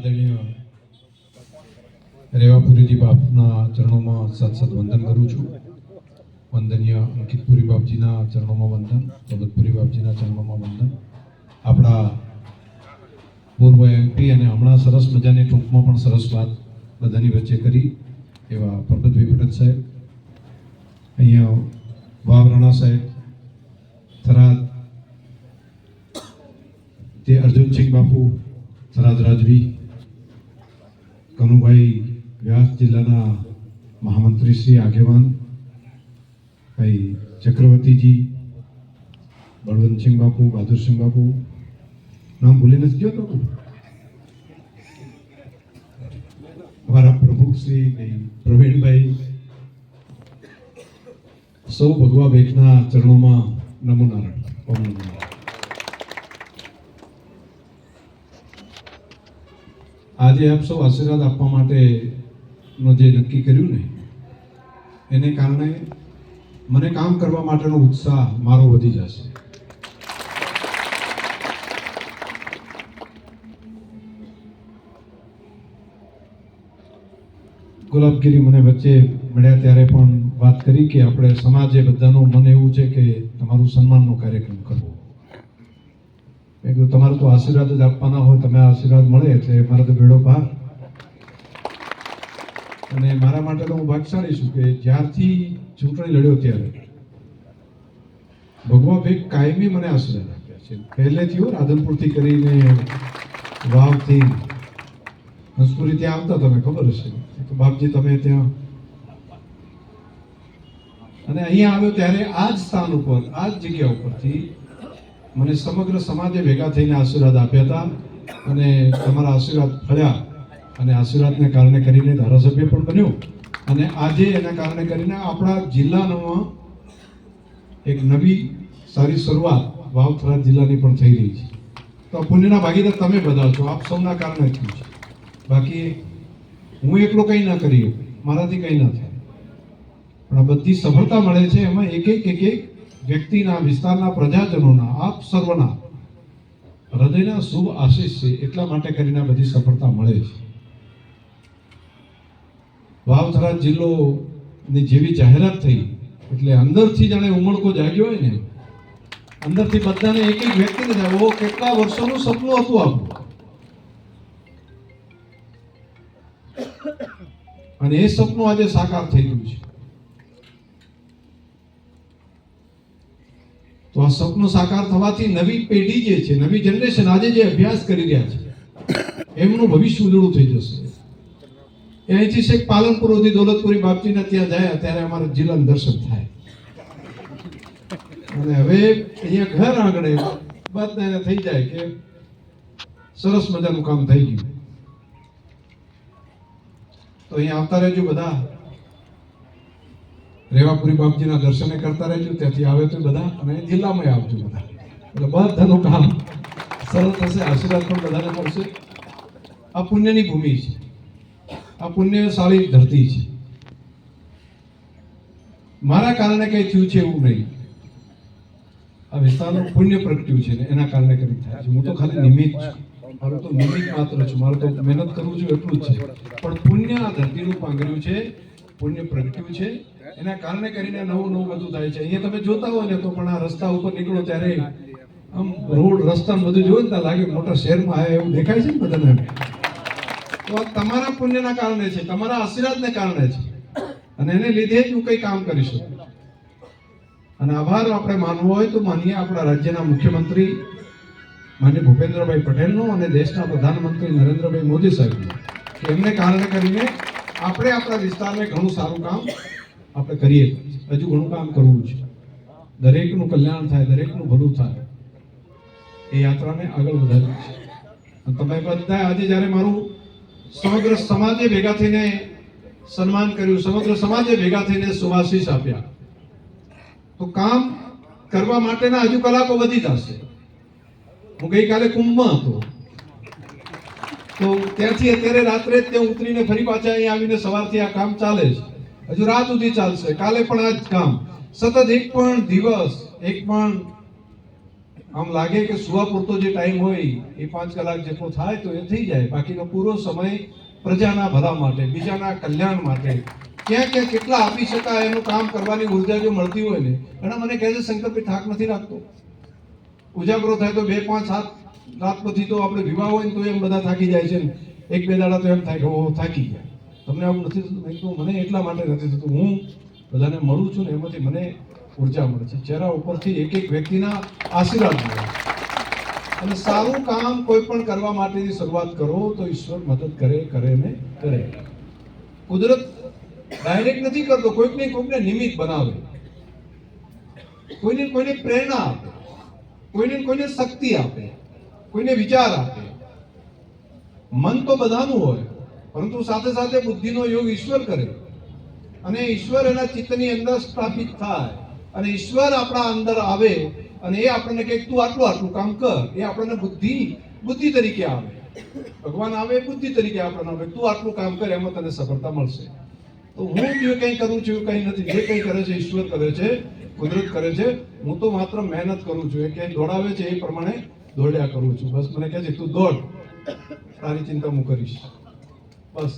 આદરણીય રેવાપુરીજી બાપના ચરણોમાં સત સત વંદન કરું છું. વંદનીય અંકિતપુરી બાપજીના ચરણોમાં વંદન, ભગતપુરી બાપજીના ચરણોમાં વંદન. આપણા પૂર્વ એમપી અને હમણાં સરસ મજાની ટૂંકમાં પણ સરસ વાત બધાની વચ્ચે કરી, એવા પરબતભાઈ પટેલ સાહેબ, અહીંયા વાવ રાણા સાહેબ, થરાદ તે અર્જુનસિંહ બાપુ, થરાદ રાજવી કનુભાઈ વ્યાસ જિલ્લાના મહામંત્રી શ્રી આગેવાન, ભાઈ ચક્રવર્તીજી, બળવંતસિંહ બાપુ, બહાદુરસિંહ બાપુ. નામ ભૂલી નથી ગયો તો અમારા પ્રમુખ શ્રી ભાઈ પ્રવીણભાઈ. સૌ ભગવા ભેખના ચરણોમાં નમો નારાયણ. નમો નારાયણ. આજે આપ સૌ આશીર્વાદ આપવા માટેનો જે નક્કી કર્યું ને, એને કારણે મને કામ કરવા માટેનો ઉત્સાહ મારો વધી જશે. ગુલાબગીરી મને વચ્ચે મળ્યા ત્યારે પણ વાત કરી કે આપણે સમાજે બધાનું મને એવું છે કે તમારું સન્માનનો કાર્યક્રમ કરવો. મેં તમારે તો આશીર્વાદ જ આપવાના હોય, તમે આશીર્વાદ મળે એટલે મારે તો ભેડો પાર અને મારા માટે તો હું ભાગશાળી છું કે જ્યારથી ચૂંટણી લડ્યો ત્યારે ભગવાન ભાઈ કાયમી મને આશીર્વાદ આપ્યા છે. પહેલેથી હો, રાધનપુરથી કરીને વાવથી હંસપુરી ત્યાં આવતા તમે ખબર હશે. તો બાપજી, તમે ત્યાં અને અહીંયા આવ્યો ત્યારે આ જ સ્થાન ઉપર, આ જ જગ્યા ઉપરથી મને સમગ્ર સમાજે ભેગા થઈને આશીર્વાદ આપ્યા હતા અને તમારા આશીર્વાદ ફળ્યા અને આશીર્વાદને કારણે કરીને ધારાસભ્ય પણ બન્યો. અને આજે એના કારણે કરીને આપણા જિલ્લાનો એક નવી સારી શરૂઆત વાવથરા જિલ્લાની પણ થઈ રહી છે. તો આ પુણ્યના ભાગીદાર તમે બધા છો, આપ સૌના કારણે થયું છે. બાકી હું એકલો કંઈ ના કરી મારાથી કંઈ ના થાય. પણ આ બધી સફળતા મળે છે એમાં એક એક એક એક વ્યક્તિના વિસ્તારના પ્રજાજનોના, આપ સર્વના હૃદયના શુભ આશીષ છે, એટલા માટે કરીને બધી સફળતા મળે છે. વાવથરા જિલ્લોની જેવી જાહેરાત થઈ, એટલે અંદરથી જાણે ઉમળકો જાગ્યો હોય ને, અંદરથી બધાને એક એક વ્યક્તિને થાય ઓ કેટલા વર્ષોનું સપનું હતું આપણું અને એ સપનું આજે સાકાર થઈ ગયું છે. તો આ સપનું સાકાર થવાથી નવી પેઢી જે છે, નવી જનરેશન આજે જે અભ્યાસ કરી રહ્યા છે, એમનું ભવિષ્ય ઉજળું થઈ જશે. અહીંથી શેખ પાલનપુર સુધી દોલતપુરી બાપજીના ત્યાં જાય, ત્યારે અમારા જિલ્લાનું દર્શન થાય. અને હવે અહીંયા ઘર આંગણે બધાને થઈ જાય કે સરસ મજાનું કામ થઈ ગયું. તો અહીંયા આવતા રહેજો બધા. રેવાપુરી બાપજીના દર્શને કરતા રહેજો. ત્યાંથી આવે તો બધા અને જિલ્લામાં આવજો બધા. એટલે બધાનું કામ સરળ થશે. આશીર્વાદ પણ બધાને મળશે. આ પુણ્યની ભૂમિ છે. આ પુણ્યશાળી ધરતી છે. મારા કારણે કંઈ થયું છે એવું નહીં. આ વિસ્તારનું પુણ્ય પ્રગટ્યું છે ને એના કારણે કંઈ થાય છે. હું તો ખાલી નિમિત્ત છું. મારું તો નિમિત્ત માત્ર છું. મારું તો મહેનત કરું છું એટલું જ છે. પણ પુણ્ય આ ધરતીનું પાંગર્યું છે. પુણ્ય પ્રગટ્યું છે. એના કારણે કરીને નવું નવું બધું થાય છે. અહીંયા તમે જોતા હોય ને તો પણ આ રસ્તા ઉપર નીકળો ત્યારે આમ રોડ, રસ્તા બધું જોયું ને લાગે મોટા શહેરમાં આવ્યા એવું દેખાય છે ને બધાને? તો આ તમારા પુણ્યના કારણે છે, તમારા આશીર્વાદને કારણે છે. અને એને લીધે જ હું કંઈ કામ કરી શકું અને આભાર આપણે માનવો હોય તો માનીએ આપણા રાજ્યના મુખ્યમંત્રી માન્ય ભૂપેન્દ્રભાઈ પટેલનો અને દેશના પ્રધાનમંત્રી નરેન્દ્રભાઈ મોદી સાહેબનો. એમને કારણે કરીને આપણે આપણા વિસ્તારને ઘણું સારું કામ આપણે કરીએ. હજુ ઘણું કામ કરવું છે. દરેકનું કલ્યાણ થાય, દરેકનું ભલું થાય. એ યાત્રાને આગળ વધારવી છે. તમે બધા આજે જ્યારે મારું સમગ્ર સમાજે ભેગા થઈને સન્માન કર્યું, સમગ્ર સમાજે ભેગા થઈને સુવાસીસ આપ્યા. તો કામ કરવા માટેના હજુ કલાકો વધી જશે. હું ગઈકાલે કુંભમાં હતો. તો ત્યાંથી અત્યારે રાત્રે ત્યાં ઉતરીને ફરી પાછા અહીં આવીને સવારથી આ કામ ચાલે છે. હજુ રાત સુધી ચાલશે. કાલે પણ આ જ કામ. સતત એક પણ દિવસ, એક પણ આમ લાગે કે સુવા પૂરતો જે ટાઈમ હોય, એ પાંચ કલાક જેટલો થાય તો એ થઈ જાય. બાકીનો પૂરો સમય પ્રજાના ભલા માટે, બીજાના કલ્યાણ માટે. ક્યાં ક્યાં કેટલા આપી શકાય એનું કામ કરવાની ઊર્જા જો મળતી હોય ને, ઘણા મને કહે છે શંકરભાઈ થાક નથી રાખતો ઉજાગરો થાય તો બે, પાંચ, સાત રાત પછી તો આપણે વિવાહ હોય ને તો એમ બધા થાકી જાય છે ને. એક, બે દાડા તો એમ થાય કે થાકી ગયા. તમને આવું નથી થતું? મેં કીધું, મને એટલા માટે નથી થતું. હું બધાને મળું છું ને એમાંથી મને ઊર્જા મળે છે. ચહેરા ઉપરથી એક એક વ્યક્તિના આશીર્વાદ મળે અને સારું કામ કોઈ પણ કરવા માટેની શરૂઆત કરો તો ઈશ્વર મદદ કરે કરે ને કરે. કુદરત ડાયરેક્ટ નથી કરતો. કોઈકને કોઈકને નિમિત્ત બનાવે. કોઈને કોઈને પ્રેરણા આપે. કોઈને કોઈને શક્તિ આપે. કોઈને વિચાર આપે. મન તો બધાનું હોય. પરંતુ સાથે સાથે બુદ્ધિનો યોગ ઈશ્વર કરે. અને ઈશ્વર એના ચિત્તની અંદર સ્થાપિત થાય. અને ઈશ્વર આપણા અંદર આવે અને એ આપણને કહે, તું આટલું આટલું કામ કર. એ આપણને બુદ્ધિ બુદ્ધિ તરીકે આવે. ભગવાન આવે, બુદ્ધિ તરીકે આપણને આવે. તું આટલું કામ કર, એમાં તને સફળતા મળશે. તો હું જે કંઈ કરું છું કંઈ નથી. જે કંઈ કરે છે, ઈશ્વર કરે છે, કુદરત કરે છે. હું તો માત્ર મહેનત કરું છું. એ ક્યાંય દોડાવે છે એ પ્રમાણે દોડ્યા કરું છું. બસ મને કહે છે, તું દોડ. તારી ચિંતા હું કરીશ. બસ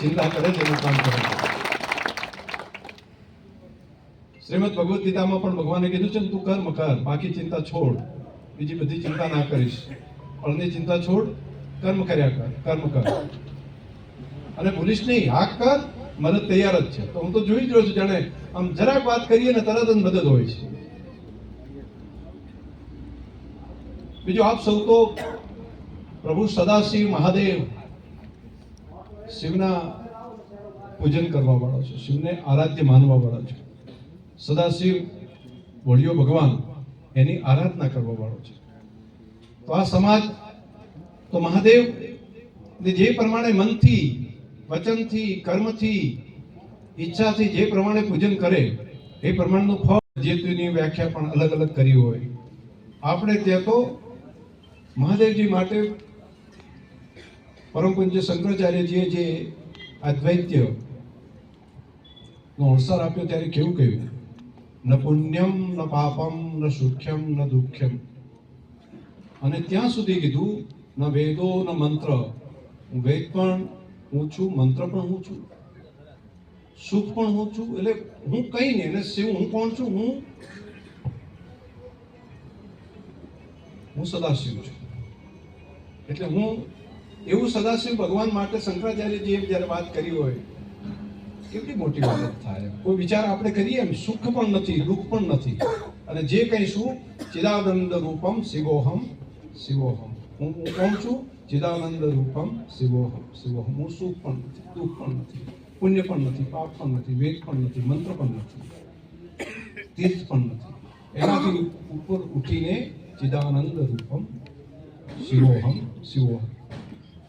ચિંતા કરે છે એનું કામ કરે શ્રીમદ ભગવદ્ ગીતામાં પણ ભગવાને કીધું છે તું કર્મ કર બાકી ચિંતા છોડ. બીજી બધી ચિંતા ના કરીશ. ફળની ચિંતા છોડ, કર્મ કર્યા કર, કર્મ કર. અને ભૂલીશ નહીં હાક કર મદદ તૈયાર જ છે. તો હું તો જોઈ જ રહ્યો છું, જાણે આમ જરાક વાત કરીએ ને તરત જ મદદ હોય છે. બીજું, આપ સૌ તો પ્રભુ સદાશિવ મહાદેવ શિવના પૂજન કરવા વાળો છો, શિવને આરાધ્ય માનવા વાળા છો. સદાશિવ, વળિયો ભગવાન, એની આરાધના કરવા વાળો છે. તો આ સમાજ, તો મહાદેવ જે પ્રમાણે મનથી, વચનથી, કર્મથી, ઈચ્છાથી જે પ્રમાણે પૂજન કરે, એ પ્રમાણનું ફળ જેતુની વ્યાખ્યા પણ અલગ અલગ કરી હોય. આપણે ત્યાં તો મહાદેવજી માટે પરમ પૂજ્ય શંકરાચાર્યજીએ જે અદ્વૈત્ય નો અવસર આપ્યો ત્યારે કેવું કહ્યું? ન પુણ્યમ, ન પાપમ, ન સુખ્યમ, ન દુઃખ્યમ. અને ત્યાં સુધી કીધું, ન વેદો, ન મંત્ર. હું વેદ પણ હું છું, મંત્ર પણ હું છું. સુખ પણ હું છું. એટલે હું કઈ નહીં અને શિવ હું કોણ છું? હું હું સદાશિવ છું. એટલે હું એવું સદાશિવ ભગવાન માટે શંકરાચાર્યજીએ જ્યારે વાત કરી હોય, કેટલી મોટી વાત થાય. કોઈ વિચાર આપણે કરીએ એમ, સુખ પણ નથી, દુઃખ પણ નથી. અને જે કહીશું, ચિદાનંદ રૂપમ શિવોહમ શિવોહમ. હું હું કહું છું? ચિદાનંદ રૂપમ શિવોહમ શિવોહમ. હું સુખ પણ નથી, દુઃખ પણ નથી, પુણ્ય પણ નથી, પાપ પણ નથી, વેદ પણ નથી, મંત્ર પણ નથી, તીર્થ પણ નથી. એનાથી ઉપર ઉઠીને ચિદાનંદ રૂપમ શિવોહમ શિવોહમ.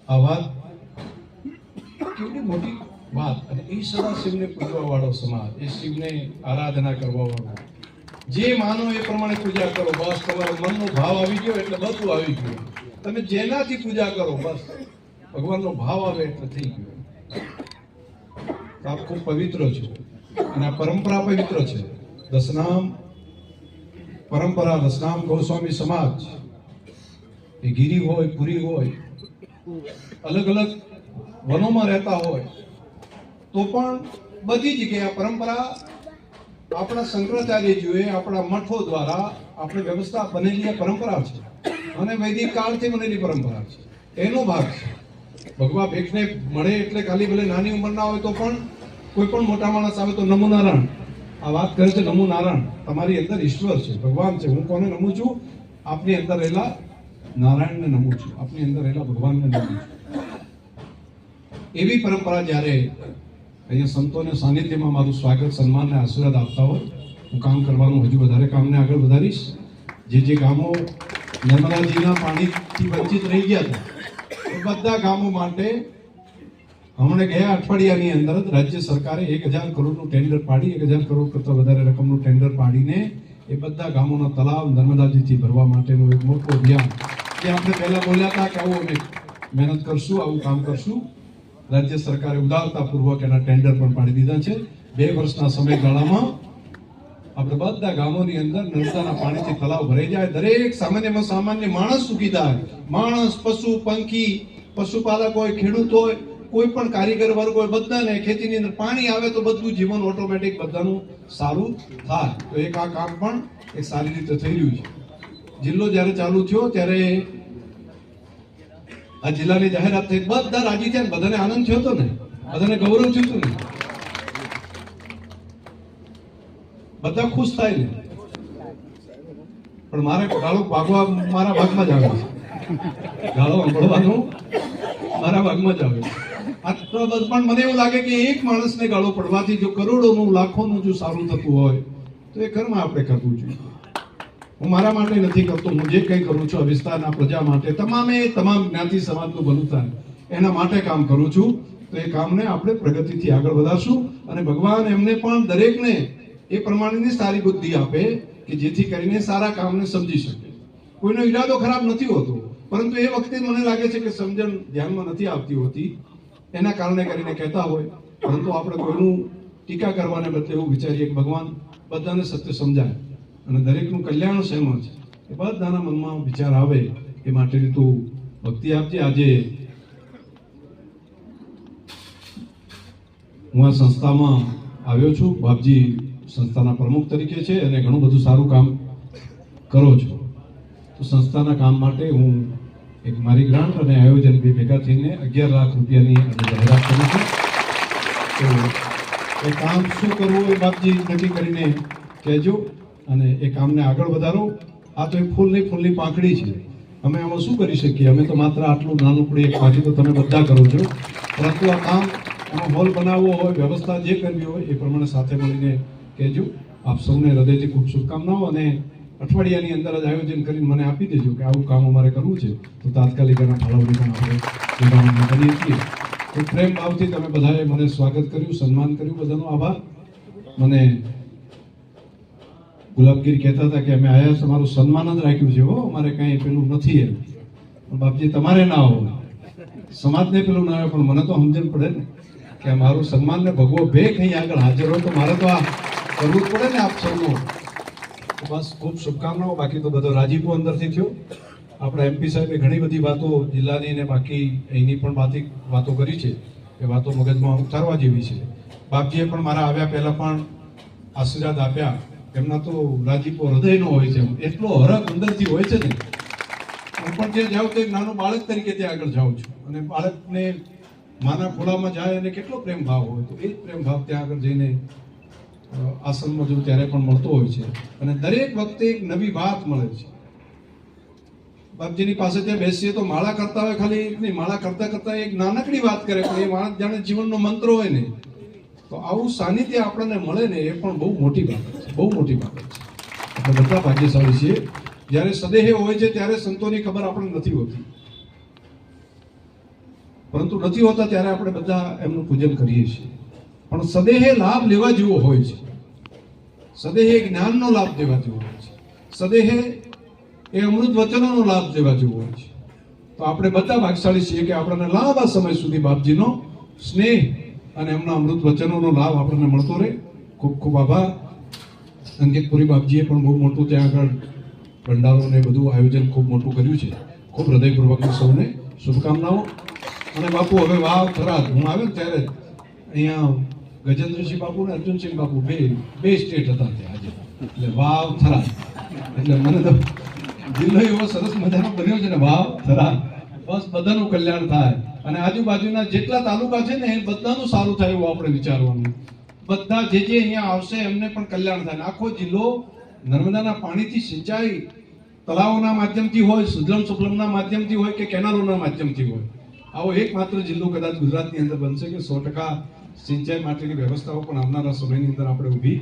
આ વાત કેવડી મોટી વાત અને એ સદા શિવને પૂજવા વાળો સમાજ, એ શિવને આરાધના કરવા વાળો જે માનો એ પ્રમાણે પૂજા કરો, બસ તમારા મનનો ભાવ આવી ગયો એટલે બધું આવી ગયું. તમે જેનાથી પૂજા કરો, બસ. ભગવાનનો ભાવ આવે એટલે થઈ ગયો. આપ ખૂબ પવિત્ર છો અને આ પરંપરા પવિત્ર છે. દસનામ પરંપરા, દસનામ ગોસ્વામી સમાજ. એ ગીરી હોય, પુરી હોય અલગ અલગ વનોમાં રહેતા હોય, તો પણ બધી જગ્યાએ આ પરંપરા આપણા શંકરાચાર્યજીઓએ આપણા મઠો દ્વારા આપણે વ્યવસ્થા બનેલી પરંપરા છે. અને વૈદિક કાળથી બનેલી પરંપરા છે. એનો ભાગ છે. ભગવા ભેખને મળે એટલે ખાલી ભલે નાની ઉંમરના હોય તો પણ કોઈ પણ મોટા માણસ આવે તો નમો નારાયણ આ વાત કરે છે નમો નારાયણ તમારી અંદર ઈશ્વર છે, ભગવાન છે. હું કોને નમું છું? આપની અંદર રહેલા નારાયણને નમું છું. આપની અંદર રહેલા ભગવાનને નમું છું. એવી પરંપરા જ્યારે અહીંયા સંતોને સાનિધ્યમાં મારું સ્વાગત, સન્માન અને આશીર્વાદ આપતા હોય, હું કામ કરવાનું હજુ વધારે કામને આગળ વધારીશ. જે જે ગામો નર્મદાજીના પાણીથી વંચિત રહી ગયા હતા એ બધા ગામો માટે હમણાં ગયા અઠવાડિયાની અંદર જ રાજ્ય સરકારે એક હજાર કરોડનું ટેન્ડર પાડી, એક હજાર કરોડ કરતાં વધારે રકમનું ટેન્ડર પાડીને એ બધા ગામોના તલાવ નર્મદાજીથી ભરવા માટેનું એક મોટું અભિયાન જે આપણે પહેલા બોલ્યા હતા કે આવું અમે મહેનત કરશું, આવું કામ કરશું. રાજ્ય સરકારે ઉદારતાપૂર્વક એના ટેન્ડર પણ પાડી દીધા છે. બે વર્ષના સમયગાળામાં આપણે બધા ગામોની અંદર નર્મદાના પાણીથી તલાવ ભરાઈ જાય. દરેક સામાન્યમાં સામાન્ય માણસ સુખી થાય. માણસ, પશુ, પંખી, પશુપાલક હોય, ખેડૂત હોય, કોઈ પણ કારીગર વર્ગ હોય, બધાને ખેતીની અંદર પાણી આવે તો બધું જીવન ઓટોમેટિક બધાનું સારું થાય. તો એક આ કામ પણ એક સારી રીતે થઈ રહ્યું છે. જિલ્લો જ્યારે ચાલુ થયો ત્યારે આ જિલ્લાની જાહેરાત થઈ. બધા રાજી થયા બધાને આનંદ થયો હતો ને? બધાને ગૌરવ થયું હતું ને? બધા ખુશ થાય ને? પણ મારે ગાળો ભાગવા મારા ભાગમાં જ આવે ગાળો સાંભળવાનું મારા ભાગમાં જ આવે છે. આ તો બસ, પણ મને એવું લાગે કે એક માણસને ગાળો પડવાથી જો કરોડોનું, લાખોનું જો સારું થતું હોય, તો એ કર્મ આપણે કરવું જોઈએ. હું મારા માટે નથી કરતો, હું જે કંઈ કરું છું આ વિસ્તારના પ્રજા માટે, તમામે તમામ જ્ઞાતિ સમાજનું ભલું થાય એના માટે કામ કરું છું. તો એ કામને આપણે પ્રગતિથી આગળ વધારશું અને ભગવાન એમને પણ દરેકને એ પ્રમાણેની સારી બુદ્ધિ આપે કે જેથી કરીને સારા કામને સમજી શકે. કોઈનો ઈરાદો ખરાબ નથી હોતો, પરંતુ એ વખતે મને લાગે છે કે સમજણ ધ્યાનમાં નથી આવતી હોતી. એના કારણે કરીને કહેતા હોય, પરંતુ આપણે કોઈનું ટીકા કરવાને બદલે એવું વિચારીએ કે ભગવાન બધાને સત્ય સમજાય. અને દરેકનું કલ્યાણ શેમ છે? એ બધાના મનમાં વિચાર આવે એ માટેની તું ભક્તિ આપજે આજે. હું આ સંસ્થામાં આવ્યો છું. બાપજી સંસ્થાના પ્રમુખ તરીકે છે અને ઘણું બધું સારું કામ કરો છો. તો સંસ્થાના કામ માટે હું એક મારી ગ્રાન્ટ અને આયોજન બે ભેગા થઈને અગિયાર લાખ રૂપિયાની જાહેરાત કરી છે. તો એ કામ શું કરવું એ બાપજી નક્કી કરીને કહેજો. અને એ કામને આગળ વધારો. આ તો એક ફૂલની ફૂલની પાંખડી છે. અમે આમાં શું કરી શકીએ? અમે તો માત્ર આટલું નાનું પડી એક બાકી તો તમે બધા કરો છો. પરંતુ આ કામ, આમાં હોલ બનાવવો હોય, વ્યવસ્થા જે કરવી હોય, એ પ્રમાણે સાથે મળીને કહેજો. આપ સૌને હૃદયથી ખૂબ શુભકામનાઓ અને અઠવાડિયાની અંદર જ આયોજન કરીને મને આપી દેજો કે આવું કામ અમારે કરવું છે. તો તાત્કાલિક એના ફાળવણી પણ આપણે કરીએ છીએ. તો પ્રેમ ભાવથી તમે બધાએ મને સ્વાગત કર્યું, સન્માન કર્યું. બધાનો આભાર. મને ગુલાબગીર કહેતા હતા કે અમે આયા છે મારું સન્માન જ રાખ્યું છે. હો અમારે કાંઈ પેલું નથી એમ. પણ બાપજી, તમારે ના હોય સમાજને પેલું ના આવે, પણ મને તો સમજણ પડે ને કે મારું સન્માનને ભગવો ભેખ અહીં આગળ હાજર હોય તો મારે તો આ કરવું પડે ને આપ સૌનું. બસ, ખૂબ શુભકામનાઓ. બાકી તો બધો રાજીપો અંદરથી થયો. આપણા એમપી સાહેબે ઘણી બધી વાતો જિલ્લાની ને બાકી અહીંની પણ બાતી વાતો કરી છે. એ વાતો મગજમાં ઉતારવા જેવી છે. બાપજીએ પણ મારા આવ્યા પહેલાં પણ આશીર્વાદ આપ્યા. એમના તો રાજીપો હૃદયનો હોય છે. એટલો હરખ અંદરથી હોય છે ને. હું પણ જે જાઉં તો એક નાનો બાળક તરીકે ત્યાં આગળ જાઉં છું. અને બાળકને માના ખોળામાં જાય અને કેટલો પ્રેમ ભાવ હોય તો એ જ પ્રેમ ભાવ ત્યાં આગળ જઈને આસનમાં જો ત્યારે પણ મળતો હોય છે. અને દરેક વખતે એક નવી વાત મળે છે. બાપજીની પાસે ત્યાં બેસીએ તો માળા કરતા હોય ખાલી નહીં, માળા કરતા કરતા એક નાનકડી વાત કરે, પણ એ માણસ જાણે જીવનનો મંત્ર હોય ને. તો આવું સાનિધ્ય આપણને મળે ને એ પણ બહુ મોટી બાબત છે. બહુ મોટી બાબત છે. આપણે બધા ભાગ્યશાળી છીએ. જ્યારે સદેહ હોય છે, ત્યારે સંતોની ખબર આપણને નથી હોતી. પરંતુ નથી હોતા ત્યારે આપણે બધા એમનું પૂજન કરીએ છીએ. પણ સદેહે લાભ લેવા જેવો હોય છે. સદેહે જ્ઞાનનો લાભ લેવા જેવો હોય છે. સદેહે એ અમૃત વચનોનો લાભ લેવા જેવો હોય છે. તો આપણે બધા ભાગશાળી છીએ કે આપણને લાંબા સમય સુધી બાપજીનો સ્નેહ અને એમના અમૃત વચનોનો લાભ આપણને મળતો રહે. ખૂબ ખૂબ આભાર. અંકિતપુરી બાપજીએ પણ બહુ મોટું ત્યાં આગળ ભંડારો ને બધું આયોજન ખૂબ મોટું કર્યું છે. ખૂબ હૃદયપૂર્વક સૌને શુભકામનાઓ. અને બાપુ, હવે વાવ થરાદ હું આવ્યો ત્યારે અહીંયા ગજેન્દ્રસિંહ બાપુ અને અર્જુનસિંહ બાપુ, બે બે સ્ટેટ હતા ત્યાં આજે. એટલે વાવ થરાદ એટલે મને તો જિલ્લો એવો સરસ મજાનો બન્યો છે ને વાવ થરાદ બસ બધાનું કલ્યાણ થાય. અને આજુબાજુના જેટલા તાલુકા છે ને, એ બધાનું સારું થાય એવું આપણે વિચારવાનું. બધા જે જે અહીંયા આવશે, એમને પણ કલ્યાણ થાય. આખો જિલ્લો નર્મદાના પાણીથી સિંચાઈ તળાવોના માધ્યમથી હોય, સુજલમ સુફલમના માધ્યમથી હોય કે કેનાલોના માધ્યમથી હોય. આવો એકમાત્ર જિલ્લો કદાચ ગુજરાતની અંદર બનશે કે સો ટકા સિંચાઈ માટેની વ્યવસ્થાઓ પણ આવનારા સમયની અંદર આપણે ઊભી